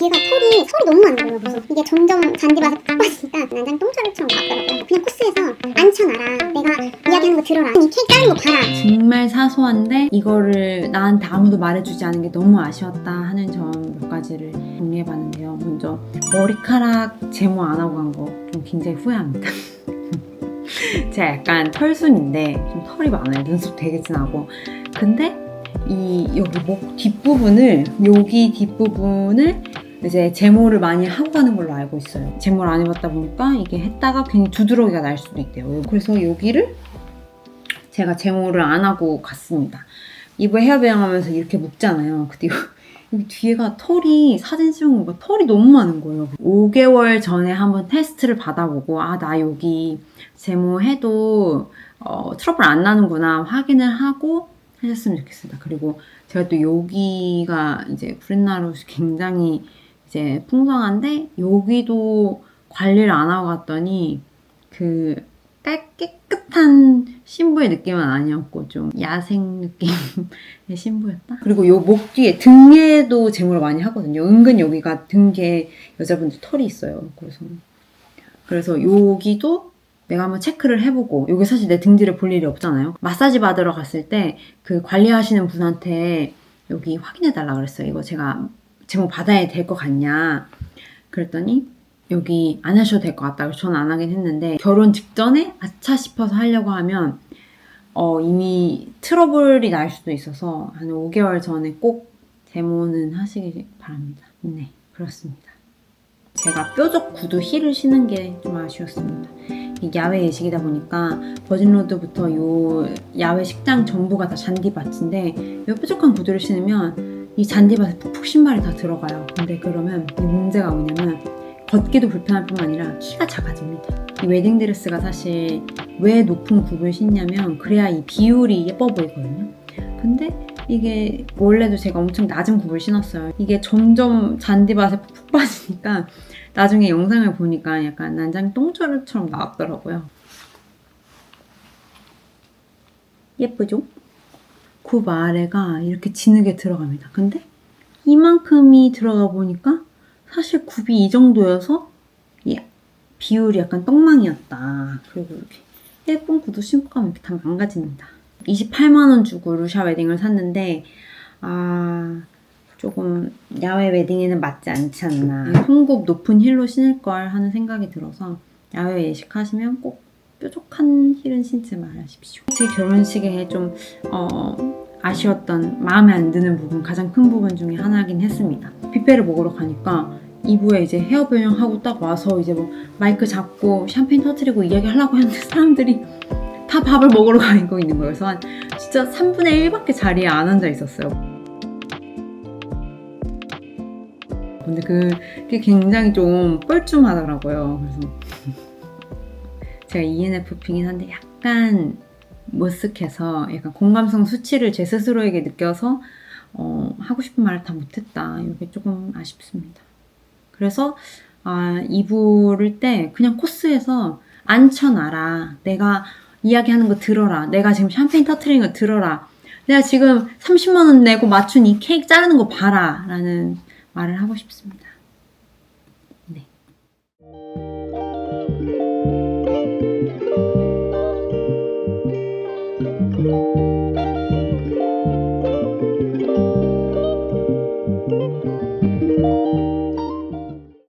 뒤에가 털이 털이 너무 많은 거예요. 그래서 이게 점점 잔디밭에 푹 빠지니까 난장 똥자루처럼 나왔더라고요. 그냥 코스에서 앉혀놔라. 내가 이야기하는 거 들어라. 이 케이크 자른 거 봐라. 정말 사소한데 이거를 나한테 아무도 말해주지 않은 게 너무 아쉬웠다 하는 점 몇 가지를 정리해봤는데요. 먼저 머리카락 제모 안 하고 간 거 좀 굉장히 후회합니다. 제가 약간 털순인데 좀 털이 많아요. 눈썹 되게 진하고. 근데 이 여기 목 뒷부분을 여기 뒷부분을 이제 제모를 많이 하고 가는 걸로 알고 있어요. 제모를 안 해봤다 보니까 이게 했다가 괜히 두드러기가 날 수도 있대요. 그래서 여기를 제가 제모를 안 하고 갔습니다. 이브에 헤어뱅 하면서 이렇게 묶잖아요. 요- 여기 뒤에가 털이 사진 찍은 거가 털이 너무 많은 거예요. 5개월 전에 한번 테스트를 받아보고 아 나 여기 제모해도 어, 트러블 안 나는구나 확인을 하고 하셨으면 좋겠습니다. 그리고 제가 또 여기가 이제 브렛나루 굉장히 이제 풍성한데 여기도 관리를 안 하고 갔더니 그 깔- 깨끗한 신부의 느낌은 아니었고 좀 야생 느낌의 신부였다. 그리고 요 목 뒤에 등에도 제모를 많이 하거든요. 은근 여기가 등에 여자분들 털이 있어요. 그래서 그래서 여기도 내가 한번 체크를 해보고 여기 사실 내 등 뒤를 볼 일이 없잖아요. 마사지 받으러 갔을 때 그 관리하시는 분한테 여기 확인해 달라 그랬어요. 이거 제가 제모 받아야 될 것 같냐? 그랬더니 여기 안 하셔도 될 것 같다. 그래서 저는 안 하긴 했는데 결혼 직전에 아차 싶어서 하려고 하면 어, 이미 트러블이 날 수도 있어서 한 5개월 전에 꼭 제모는 하시기 바랍니다. 네, 그렇습니다. 제가 뾰족 구두 힐을 신은 게 좀 아쉬웠습니다. 이 야외 예식이다 보니까 버진로드부터 요 야외 식당 전부가 다 잔디밭인데 요 뾰족한 구두를 신으면 이 잔디밭에 푹푹 신발이 다 들어가요. 근데 그러면 이 문제가 뭐냐면 걷기도 불편할 뿐만 아니라 키가 작아집니다. 이 웨딩드레스가 사실 왜 높은 굽을 신냐면 그래야 이 비율이 예뻐 보이거든요. 근데 이게 원래도 제가 엄청 낮은 굽을 신었어요. 이게 점점 잔디밭에 푹 빠지니까 나중에 영상을 보니까 약간 난장 똥자루처럼 나왔더라고요. 예쁘죠? 굽 아래가 이렇게 진하게 들어갑니다. 근데 이만큼이 들어가 보니까 사실 굽이 이 정도여서 이 비율이 약간 똥망이었다. 그리고 이렇게 예쁜 구두 신고 가면 이렇게 다 망가집니다. 28만원 주고 루샤 웨딩을 샀는데, 아, 조금 야외 웨딩에는 맞지 않지 않나. 손굽 높은 힐로 신을 걸 하는 생각이 들어서 야외 예식하시면 꼭 뾰족한 힐은 신지 말으십시오. 제 결혼식에 좀, 어, 아쉬웠던 마음에 안 드는 부분, 가장 큰 부분 중에 하나긴 했습니다. 뷔페를 먹으러 가니까 2부에 이제 헤어 변형하고 딱 와서 이제 뭐 마이크 잡고 샴페인 터트리고 이야기하려고 했는데 사람들이 다 밥을 먹으러 가고 있는 거예요. 그래서 한 진짜 3분의 1밖에 자리에 안 앉아 있었어요. 근데 그- 그게 굉장히 좀 뻘쭘하더라고요. 그래서 제가 ENFP긴 한데 약간 머쓱해서 약간 공감성 수치를 제 스스로에게 느껴서 어, 하고 싶은 말을 다 못했다. 이게 조금 아쉽습니다. 그래서 아, 이부를 때 그냥 코스에서 앉혀놔라. 내가 이야기하는 거 들어라. 내가 지금 샴페인 터트리는 거 들어라. 내가 지금 30만 원 내고 맞춘 이 케이크 자르는 거 봐라. 라는 말을 하고 싶습니다.